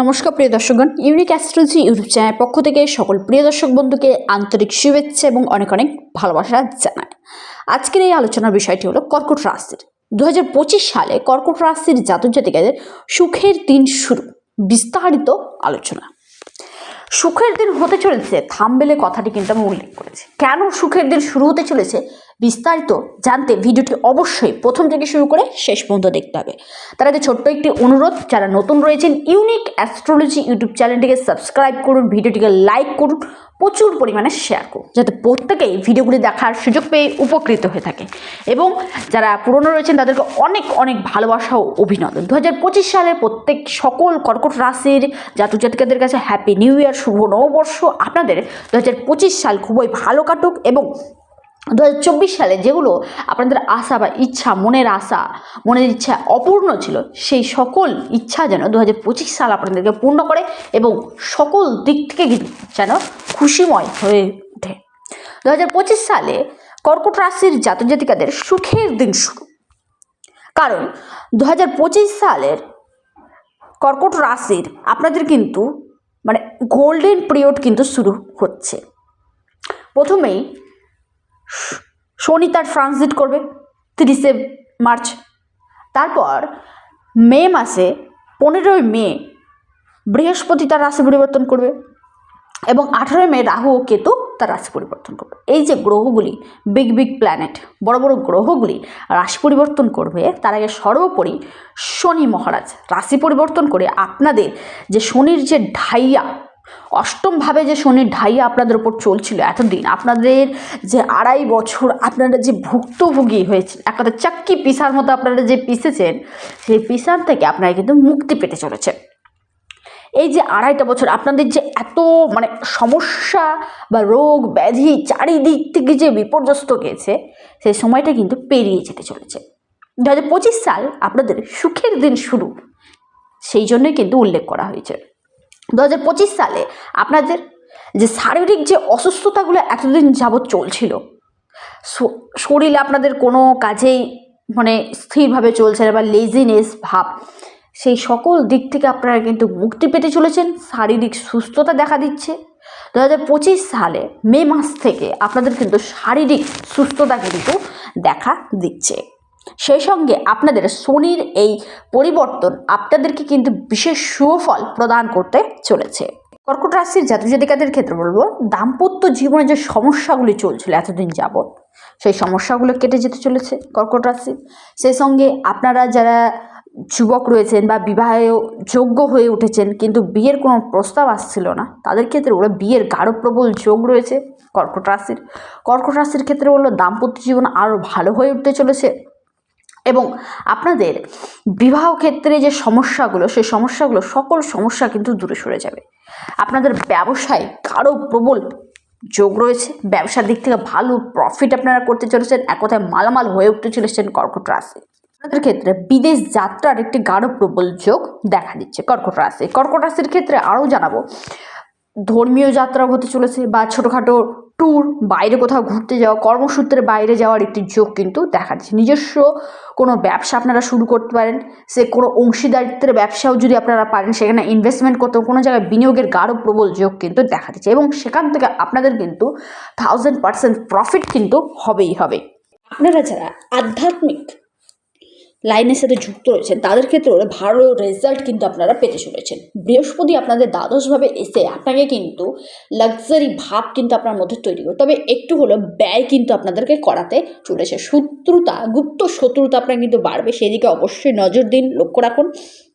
নমস্কার, প্রিয় দর্শকগণ। ইউনিক অ্যাস্ট্রোলজি ইউটিউব চ্যানেল পক্ষ থেকে সকল প্রিয় দর্শক বন্ধুকে আন্তরিক শুভেচ্ছা এবং অনেক অনেক ভালোবাসা জানায় আজকের এই আলোচনার বিষয়টি হলো কর্কট রাশির। দু সালে কর্কট রাশির জাতক জাতিকাদের সুখের দিন শুরু। বিস্তারিত আলোচনা। সুখের দিন হতে চলেছে থামবেলে কথাটি কিন্তু আমি উল্লেখ করেছি। কেন সুখের দিন শুরু হতে চলেছে? বিস্তারিত জানতে ভিডিওটি অবশ্যই প্রথম থেকে শুরু করে শেষ পর্যন্ত দেখতে হবে। তার আগে ছোট্ট একটি অনুরোধ, যারা নতুন রয়েছেন, ইউনিক অ্যাস্ট্রোলজি ইউটিউব চ্যানেলটিকে সাবস্ক্রাইব করুন, ভিডিওটিকে লাইক করুন, প্রচুর পরিমাণে শেয়ার করুন, যাতে প্রত্যেকেই ভিডিওগুলি দেখার সুযোগ পেয়ে উপকৃত হয়ে থাকে। এবং যারা পুরনো রয়েছেন, তাদেরকে অনেক অনেক ভালোবাসা ও অভিনন্দন। দু হাজার পঁচিশ সালের প্রত্যেক সকল কর্কট রাশির জাতক জাতিকাদের কাছে হ্যাপি নিউ ইয়ার শুভ নববর্ষ। আপনাদের দু হাজার পঁচিশ সাল খুবই ভালো কাটুক এবং দু হাজার চব্বিশ সালে যেগুলো আপনাদের আশা বা ইচ্ছা, মনের আশা, মনের ইচ্ছা অপূর্ণ ছিল, সেই সকল ইচ্ছা যেন দু হাজার পঁচিশ সাল আপনাদেরকে পূর্ণ করে এবং সকল দিক থেকে যেন খুশিময় হয়ে ওঠে। দু হাজার পঁচিশ সালে কর্কট রাশির জাতক জাতিকাদের সুখের দিন শুরু। কারণ দু হাজার পঁচিশ সালের কর্কট রাশির আপনাদের কিন্তু মানে গোল্ডেন পিরিয়ড কিন্তু শুরু হচ্ছে। প্রথমেই শনি তার ট্রানজিট করবে, তিরিশে মার্চ। তারপর মে মাসে পনেরোই মে বৃহস্পতি তার রাশি পরিবর্তন করবে এবং আঠারোই মে রাহু ও কেতু তার রাশি পরিবর্তন করবে। এই যে গ্রহগুলি বিগ বিগ প্ল্যানেট বড় বড় গ্রহগুলি রাশি পরিবর্তন করবে, তার আগে সর্বোপরি শনি মহারাজ রাশি পরিবর্তন করে আপনাদের যে শনির যে ঢাইয়া অষ্টমভাবে যে শনির ঢাইয়া আপনাদের ওপর চলছিল এতদিন, আপনাদের যে আড়াই বছর আপনারা যে ভুক্তভোগী হয়েছেন, এক কথা চাক্কি পিসার মতো আপনারা যে পিসেছেন, সেই পিসার থেকে আপনারা কিন্তু মুক্তি পেতে চলেছেন। এই যে আড়াইটা বছর, আপনাদের যে এত মানে সমস্যা বা রোগ ব্যাধি চারিদিক থেকে যে বিপর্যস্ত গেছে, সেই সময়টা কিন্তু পেরিয়ে যেতে চলেছে। দু হাজার পঁচিশ সাল আপনাদের সুখের দিন শুরু, সেই জন্যই কিন্তু উল্লেখ করা হয়েছে। দু হাজার পঁচিশ সালে আপনাদের যে শারীরিক যে অসুস্থতাগুলো এতদিন যাবৎ চলছিল শরীর আপনাদের কোনো কাজেই মানে স্থিরভাবে চলছে না বা লেজিনেস ভাব, সেই সকল দিক থেকে আপনারা কিন্তু মুক্তি পেতে চলেছেন, শারীরিক সুস্থতা দেখা দিচ্ছে। দু হাজার পঁচিশ সালে মে মাস থেকে আপনাদের কিন্তু শারীরিক সুস্থতা কিন্তু দেখা দিচ্ছে। সেই সঙ্গে আপনাদের শনির এই পরিবর্তন আপনাদেরকে কিন্তু বিশেষ সুফল প্রদান করতে চলেছে। কর্কট রাশির জাতক জাতিকাদের ক্ষেত্রে বলব, দাম্পত্য জীবনে যে সমস্যাগুলি চলছিল এতদিন যাবৎ, সেই সমস্যাগুলো কেটে যেতে চলেছে কর্কট রাশি। সেই সঙ্গে আপনারা যারা যুবক রয়েছেন বা বিবাহে যোগ্য হয়ে উঠেছেন, কিন্তু বিয়ের কোনো প্রস্তাব আসছিল না, তাদের ক্ষেত্রে ওরা বিয়ের গাঢ় প্রবল যোগ রয়েছে কর্কট রাশির। কর্কট রাশির ক্ষেত্রে বলল দাম্পত্য জীবন আরও ভালো হয়ে উঠতে চলেছে। এবং আপনাদের বিবাহ ক্ষেত্রে যে সমস্যাগুলো, সেই সমস্যাগুলো, সকল সমস্যা কিন্তু দূরে সরে যাবে। আপনাদের ব্যবসায় কারও প্রবল যোগ রয়েছে। ব্যবসার দিক থেকে ভালো প্রফিট আপনারা করতে চলেছেন। এক কথায় মালামাল হয়ে উঠতে চলেছেন কর্কট রাশি। আপনাদের ক্ষেত্রে বিদেশ যাত্রার একটি গাঢ় প্রবল যোগ দেখা দিচ্ছে কর্কট রাশি। কর্কট রাশির ক্ষেত্রে আরও জানাব, ধর্মীয় যাত্রা হতে চলেছে বা ছোটোখাটো ট্যুর বাইরে কোথাও ঘুরতে যাওয়া, কর্মসূত্রে বাইরে যাওয়ার একটি যোগ কিন্তু দেখা যাচ্ছে। নিজস্ব কোনো ব্যবসা আপনারা শুরু করতে পারেন, সে কোনো অংশীদারিত্বের ব্যবসাও যদি আপনারা পারেন, সেখানে ইনভেস্টমেন্ট করতে কোনো জায়গায় বিনিয়োগের গাঢ় প্রবল যোগ কিন্তু দেখা যাচ্ছে এবং সেখান থেকে আপনাদের কিন্তু থাউজেন্ড পার্সেন্ট প্রফিট কিন্তু হবেই হবে। আপনারা যারা আধ্যাত্মিক লাইনের সাথে যুক্ত রয়েছেন। তাদের ক্ষেত্রে ভালো রেজাল্ট কিন্তু আপনারা পেতে চলেছেন। বৃহস্পতি আপনাদের দ্বাদশভাবে এসে আপনাকে কিন্তু লাক্সারি ভাব কিন্তু আপনার মধ্যে তৈরি করে তবে একটু হলো ব্যয় কিন্তু আপনাদেরকে করাতে চলেছে। শত্রুতা, গুপ্ত শত্রুতা আপনার কিন্তু বাড়বে। সেদিকে অবশ্যই নজর দিন, লক্ষ্য রাখুন।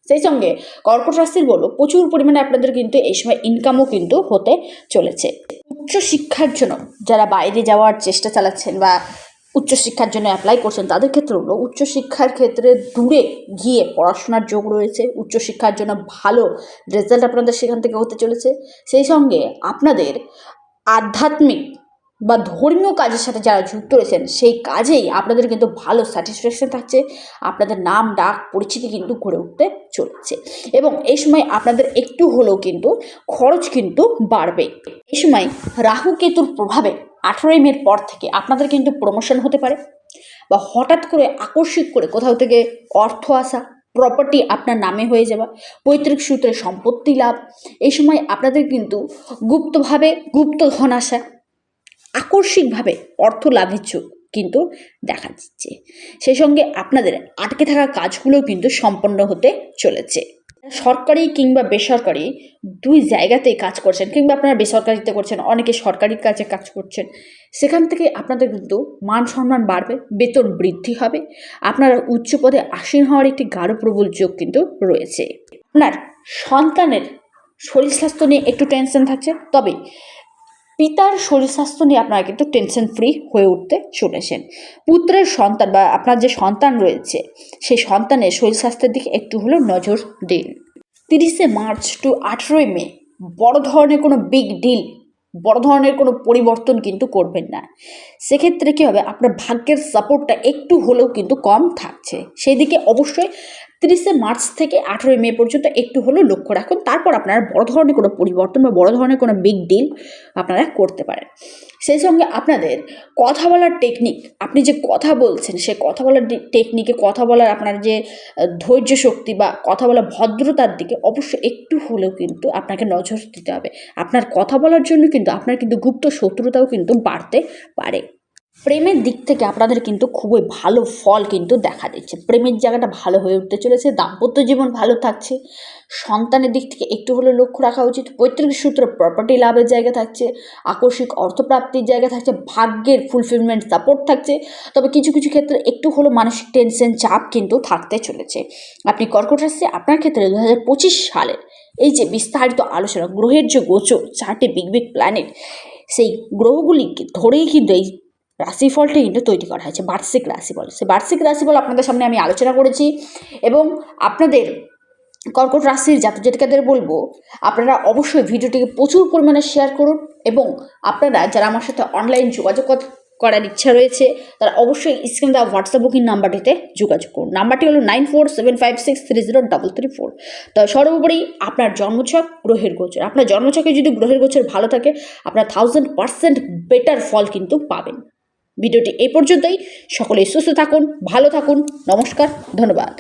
সেই সঙ্গে কর্কট রাশির বলো, প্রচুর পরিমাণে আপনাদের কিন্তু এই সময় ইনকামও কিন্তু হতে চলেছে। উচ্চ শিক্ষার জন্য যারা বাইরে যাওয়ার চেষ্টা চালাচ্ছেন বা উচ্চশিক্ষার জন্য অ্যাপ্লাই করছেন, তাদের ক্ষেত্রে হলো উচ্চশিক্ষার ক্ষেত্রে দূরে গিয়ে পড়াশোনার যোগ রয়েছে, উচ্চশিক্ষার জন্য ভালো রেজাল্ট আপনাদের সেখান থেকে হতে চলেছে। সেই সঙ্গে আপনাদের আধ্যাত্মিক বা ধর্মীয় কাজের সাথে যারা যুক্ত রয়েছেন, সেই কাজেই আপনাদের কিন্তু ভালো স্যাটিসফ্যাকশন থাকছে। আপনাদের নাম ডাক পরিচিতি কিন্তু গড়ে উঠতে চলেছে। এবং এই সময় আপনাদের একটু হলেও কিন্তু খরচ কিন্তু বাড়বে। এই সময় রাহু কেতুর প্রভাবে আঠেরোই মের পর থেকে আপনাদের কিন্তু প্রমোশন হতে পারে। বা হঠাৎ করে আকস্মিক করে কোথাও থেকে অর্থ আসা প্রপার্টি আপনার নামে হয়ে যাওয়া, পৈতৃক সূত্রে সম্পত্তি লাভ, এই সময় আপনাদের কিন্তু গুপ্তভাবে গুপ্ত ধন আসা আকস্মিকভাবে অর্থ লাভের যোগ কিন্তু দেখা দিচ্ছে। সেই সঙ্গে আপনাদের আটকে থাকা কাজগুলো কিন্তু সম্পন্ন হতে চলেছে। সরকারি কিংবা বেসরকারি দুই জায়গাতেই কাজ করছেন কিংবা আপনারা বেসরকারিতে করছেন, অনেকে সরকারি কাজে কাজ করছেন, সেখান থেকে আপনাদের কিন্তু মান সম্মান বাড়বে, বেতন বৃদ্ধি হবে, আপনারা উচ্চ পদে আসীন হওয়ার একটি গাঢ় প্রবল যোগ কিন্তু রয়েছে। আপনার সন্তানের শরীর স্বাস্থ্য নিয়ে একটু টেনশন থাকছে, তবে পিতার শরীর স্বাস্থ্য নিয়ে আপনারা কিন্তু টেনশন ফ্রি হয়ে উঠতে চলেছেন। পুত্রের সন্তান বা আপনার যে সন্তান রয়েছে, সেই সন্তানের শরীর স্বাস্থ্যের দিকে একটু হলেও নজর দিন। তিরিশে মার্চ টু আঠেরোই মে, বড় ধরনের কোনো বিগ ডিল বড় ধরনের কোনো পরিবর্তন কিন্তু করবেন না। সেক্ষেত্রে কী হবে? আপনার ভাগ্যের সাপোর্টটা একটু হলেও কিন্তু কম থাকছে। সেই দিকে অবশ্যই তিরিশে মার্চ থেকে আঠেরোই মে পর্যন্ত একটু হলেও লক্ষ্য রাখুন। তারপর আপনারা বড় ধরনের কোনো পরিবর্তন বা বড় ধরনের কোনো বিগ ডিল আপনারা করতে পারেন। সেই সঙ্গে আপনাদের কথা বলার টেকনিক আপনি যে কথা বলছেন, সে কথা বলার টেকনিকে কথা বলার আপনার যে ধৈর্য শক্তি বা কথা বলার ভদ্রতার দিকে অবশ্যই একটু হলেও কিন্তু আপনাকে নজর দিতে হবে। আপনার কথা বলার জন্য কিন্তু আপনার কিন্তু গুপ্ত শত্রুতাও কিন্তু বাড়তে পারে। প্রেমের দিক থেকে আপনাদের কিন্তু খুবই ভালো ফল কিন্তু দেখা দিচ্ছে। প্রেমের জায়গাটা ভালো হয়ে উঠতে চলেছে, দাম্পত্য জীবন ভালো থাকছে, সন্তানের দিক থেকে একটু হলেও লক্ষ্য রাখা উচিত, পৈতৃক সূত্রে প্রপার্টি লাভের জায়গা থাকছে, আকস্মিক অর্থপ্রাপ্তির জায়গা থাকছে, ভাগ্যের ফুলফিলমেন্ট সাপোর্ট থাকছে, তবে কিছু কিছু ক্ষেত্রে একটু হলেও মানসিক টেনশন চাপ কিন্তু থাকতে চলেছে। আপনি কর্কট রাশি আপনার ক্ষেত্রে দু হাজার পঁচিশ সালের এই যে বিস্তারিত আলোচনা, গ্রহের যে গোচর, চারটে বিগ বিগ প্ল্যানেট সেই গ্রহগুলিকে ধরেই কিন্তু এই রাশিফলটি কিন্তু তৈরি করা হয়েছে, বার্ষিক রাশিফল সেই বার্ষিক রাশিফল আপনাদের সামনে আমি আলোচনা করেছি এবং আপনাদের কর্কট রাশির জাতক জাতিকাদের বলব, আপনারা অবশ্যই ভিডিওটিকে প্রচুর পরিমাণে শেয়ার করুন এবং আপনারা যারা আমার সাথে অনলাইন যোগাযোগ করার ইচ্ছা রয়েছে, তারা অবশ্যই স্ক্রিনে দেওয়া হোয়াটসঅ্যাপ বুকিং নাম্বারটিতে যোগাযোগ করুন। নাম্বারটি হলো nine four seven five six three zero double three four তো সর্বোপরি আপনার জন্মছক, গ্রহের গোচর। আপনার জন্মছকে যদি গ্রহের গোচর ভালো থাকে, আপনার থাউজেন্ড পার্সেন্ট বেটার ফল কিন্তু পাবেন। ভিডিওটি এই পর্যন্তই। সকলেই সুস্থ থাকুন ভালো থাকুন। নমস্কার ধন্যবাদ।